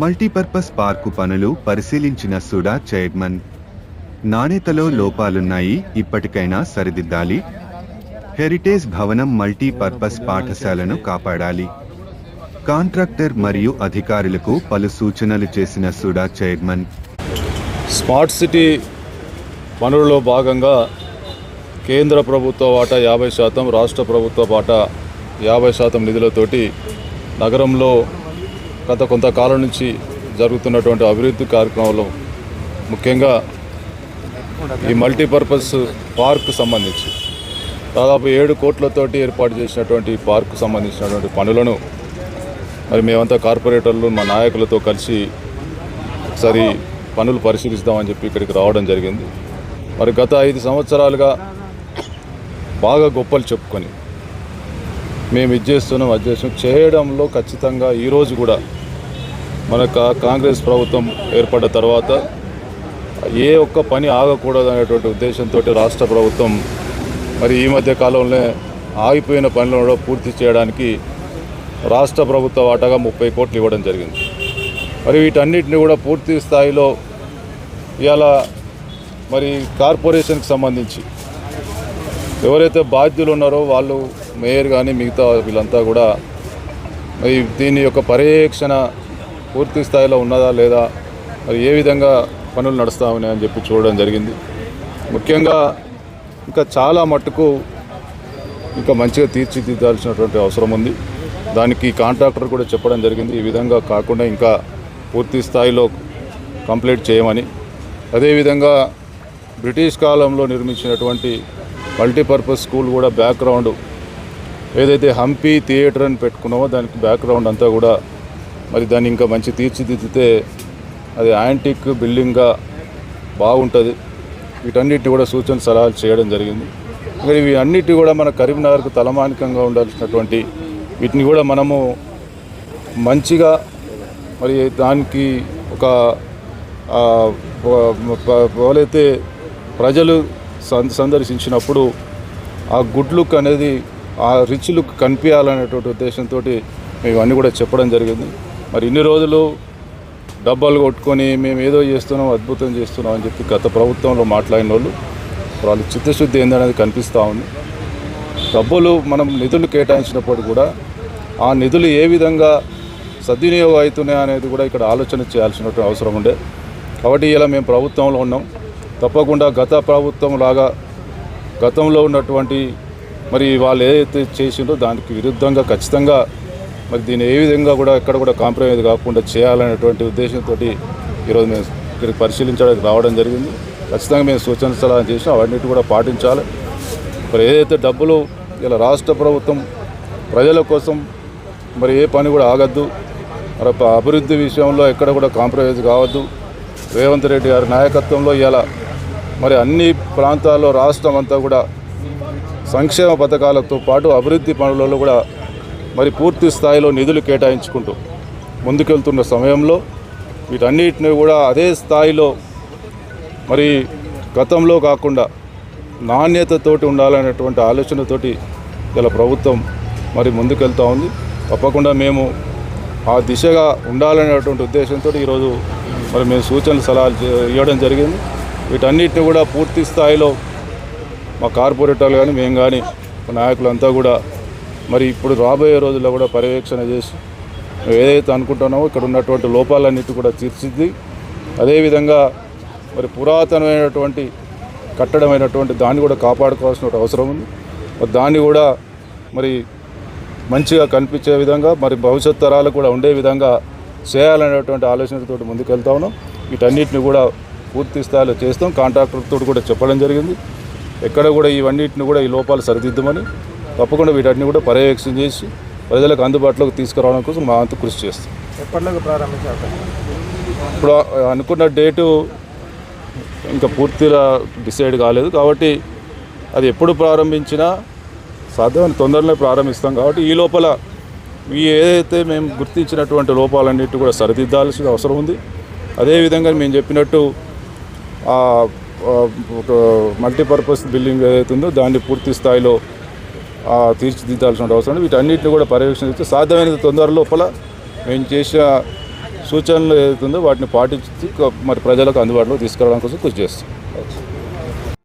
Multipurpose park పనులు పరిశీలించిన SUDA chairman. నాణ్యతలో లోపాలున్నాయి ఇప్పటికైనా సరిదిద్దాలి. హెరిటేజ్ భవనం మల్టీపర్పస్ పాఠశాలను కాపాడాలి. కాంట్రాక్టర్ మరియు అధికారులకు పలు సూచనలు చేసిన సుడా చైర్మన్. స్మార్ట్ సిటీ పనులలో భాగంగా కేంద్ర ప్రభుత్వ వాటా యాభై శాతం రాష్ట్ర ప్రభుత్వ వాటా యాభై శాతం నిధులతోటి నగరంలో గత కొంతకాలం నుంచి జరుగుతున్నటువంటి అభివృద్ధి కార్యక్రమంలో ముఖ్యంగా ఈ మల్టీపర్పస్ పార్క్ సంబంధించి దాదాపు ఏడు కోట్లతోటి ఏర్పాటు చేసినటువంటి పార్కు పార్క్ సంబంధించినటువంటి పనులను మరి మేమంతా కార్పొరేటర్లు మా నాయకులతో కలిసి ఒకసారి పనులు పరిశీలిస్తామని చెప్పి ఇక్కడికి రావడం జరిగింది. మరి గత ఐదు సంవత్సరాలుగా బాగా గొప్పలు చెప్పుకొని మేము ఇది చేస్తున్నాం అది చేస్తున్నాం. చేయడంలో ఖచ్చితంగా ఈరోజు కూడా మన కాంగ్రెస్ ప్రభుత్వం ఏర్పడ్డ తర్వాత ఏ ఒక్క పని ఆగకూడదు అనేటువంటి ఉద్దేశంతో రాష్ట్ర ప్రభుత్వం మరి ఈ మధ్య కాలంలోనే ఆగిపోయిన పనులను కూడా పూర్తి చేయడానికి రాష్ట్ర ప్రభుత్వ వాటాగా ముప్పై కోట్లు ఇవ్వడం జరిగింది. మరి వీటన్నిటిని కూడా పూర్తి స్థాయిలో ఇవాళ మరి కార్పొరేషన్కి సంబంధించి ఎవరైతే బాధ్యులు ఉన్నారో వాళ్ళు మేయర్ కానీ మిగతా వీళ్ళంతా కూడా మరి దీని యొక్క పర్యవేక్షణ పూర్తి స్థాయిలో ఉన్నదా లేదా మరి ఏ విధంగా పనులు నడుస్తా ఉన్నాయని చెప్పి చూడడం జరిగింది. ముఖ్యంగా ఇంకా చాలా మట్టుకు ఇంకా మంచిగా తీర్చిదిద్దాల్సినటువంటి అవసరం ఉంది. దానికి కాంట్రాక్టర్ కూడా చెప్పడం జరిగింది. ఈ విధంగా కాకుండా ఇంకా పూర్తి స్థాయిలో కంప్లీట్ చేయమని. అదేవిధంగా బ్రిటిష్ కాలంలో నిర్మించినటువంటి మల్టీపర్పస్ స్కూల్ కూడా బ్యాక్గ్రౌండ్ ఏదైతే హంపి థియేటర్ అని పెట్టుకున్నామో దానికి బ్యాక్గ్రౌండ్ అంతా కూడా మరి దాన్ని ఇంకా మంచి తీర్చిదిద్దితే అది యాంటిక్ బిల్డింగ్గా బాగుంటుంది. వీటన్నిటిని కూడా సూచన సలహాలు చేయడం జరిగింది. మరి ఇవి అన్నిటి కూడా మన కరీంనగర్కు తలమానికంగా ఉండాల్సినటువంటి వీటిని కూడా మనము మంచిగా మరి దానికి ఒక ఎవరైతే ప్రజలు సందర్శించినప్పుడు ఆ గుడ్ లుక్ అనేది ఆ రిచ్ లుక్ కనిపించాలనేటువంటి ఉద్దేశంతో మేము అన్నీ కూడా చెప్పడం జరిగింది. మరి ఇన్ని రోజులు డబ్బాలు కొట్టుకొని మేము ఏదో చేస్తున్నాం అద్భుతం చేస్తున్నాం అని చెప్పి గత ప్రభుత్వంలో మాట్లాడిన వాళ్ళు వాళ్ళు చిత్తశుద్ధి ఏందనేది కనిపిస్తూ ఉంది. డబ్బులు మనం నిధులు కేటాయించినప్పుడు కూడా ఆ నిధులు ఏ విధంగా సద్వినియోగం అవుతున్నాయి అనేది కూడా ఇక్కడ ఆలోచన చేయాల్సినటువంటి అవసరం ఉండే. కాబట్టి ఇలా మేము ప్రభుత్వంలో ఉన్నాం. తప్పకుండా గత ప్రభుత్వం లాగా గతంలో ఉన్నటువంటి మరి వాళ్ళు ఏదైతే చేసిందో దానికి విరుద్ధంగా ఖచ్చితంగా మరి దీన్ని ఏ విధంగా కూడా ఎక్కడ కూడా కాంప్రమైజ్ కాకుండా చేయాలనేటువంటి ఉద్దేశంతో ఈరోజు మేము ఇక్కడికి పరిశీలించడానికి రావడం జరిగింది. ఖచ్చితంగా మేము సూచన సలహా చేసినాం అవన్నిటి కూడా పాటించాలి. మరి ఏదైతే డబ్బులు ఇలా రాష్ట్ర ప్రభుత్వం ప్రజల కోసం మరి ఏ పని కూడా ఆగద్దు మరి అభివృద్ధి విషయంలో ఎక్కడ కూడా కాంప్రమైజ్ కావద్దు. రేవంత్ రెడ్డి గారి నాయకత్వంలో ఇలా మరి అన్ని ప్రాంతాల్లో రాష్ట్రం అంతా కూడా సంక్షేమ పథకాలతో పాటు అభివృద్ధి పనులలో కూడా మరి పూర్తి స్థాయిలో నిధులు కేటాయించుకుంటూ ముందుకెళ్తున్న సమయంలో వీటన్నిటిని కూడా అదే స్థాయిలో మరి గతంలో కాకుండా నాణ్యతతోటి ఉండాలనేటువంటి ఆలోచనతోటి ఇలా ప్రభుత్వం మరి ముందుకెళ్తూ ఉంది. తప్పకుండా మేము ఆ దిశగా ఉండాలనేటువంటి ఉద్దేశంతో ఈరోజు మరి మేము సూచనలు సలహాలు ఇవ్వడం జరిగింది. వీటన్నిటిని కూడా పూర్తి స్థాయిలో మా కార్పొరేటర్లు కానీ మేము కానీ మా నాయకులంతా కూడా మరి ఇప్పుడు రాబోయే రోజుల్లో కూడా పర్యవేక్షణ చేసి మేము ఏదైతే అనుకుంటున్నామో ఇక్కడ ఉన్నటువంటి లోపాలన్నిటి కూడా తీర్చిద్ది. అదేవిధంగా మరి పురాతనమైనటువంటి కట్టడమైనటువంటి దాన్ని కూడా కాపాడుకోవాల్సిన అవసరం ఉంది. మరి దాన్ని కూడా మరి మంచిగా కనిపించే విధంగా మరి భవిష్యత్ తరాలకు కూడా ఉండే విధంగా చేయాలనేటువంటి ఆలోచనతో ముందుకెళ్తా ఉన్నాం. వీటన్నిటిని కూడా పూర్తి స్థాయిలో చేస్తాం. కాంట్రాక్టర్తో కూడా చెప్పడం జరిగింది. ఎక్కడ కూడా ఇవన్నిటిని కూడా ఈ లోపాలు సరిదిద్దమని తప్పకుండా వీటన్ని కూడా పర్యవేక్షణ చేసి ప్రజలకు అందుబాటులోకి తీసుకురావడం కోసం మా అంత కృషి చేస్తాం. ఎప్పటిలోకి ఇప్పుడు అనుకున్న డేటు ఇంకా పూర్తిగా డిసైడ్ కాలేదు కాబట్టి అది ఎప్పుడు ప్రారంభించినా సాధ్యమైన తొందరలో ప్రారంభిస్తాం కాబట్టి ఈ లోపల ఈ ఏదైతే మేము గుర్తించినటువంటి లోపాలన్నిటి కూడా సరిదిద్దాల్సిన అవసరం ఉంది. అదేవిధంగా మేము చెప్పినట్టు ఒక మల్టీపర్పస్ బిల్డింగ్ ఏదైతే ఉందో దాన్ని పూర్తి స్థాయిలో తీర్చిదిద్దాల్సిన అవసరం వీటన్నిటిని కూడా పర్యవేక్షణ చేస్తే సాధ్యమైనంత తొందర లోపల మేము చేసిన సూచనలు ఏదైతుందో వాటిని పాటించి మరి ప్రజలకు అందుబాటులో తీసుకురావడం కోసం కృషి చేస్తాం.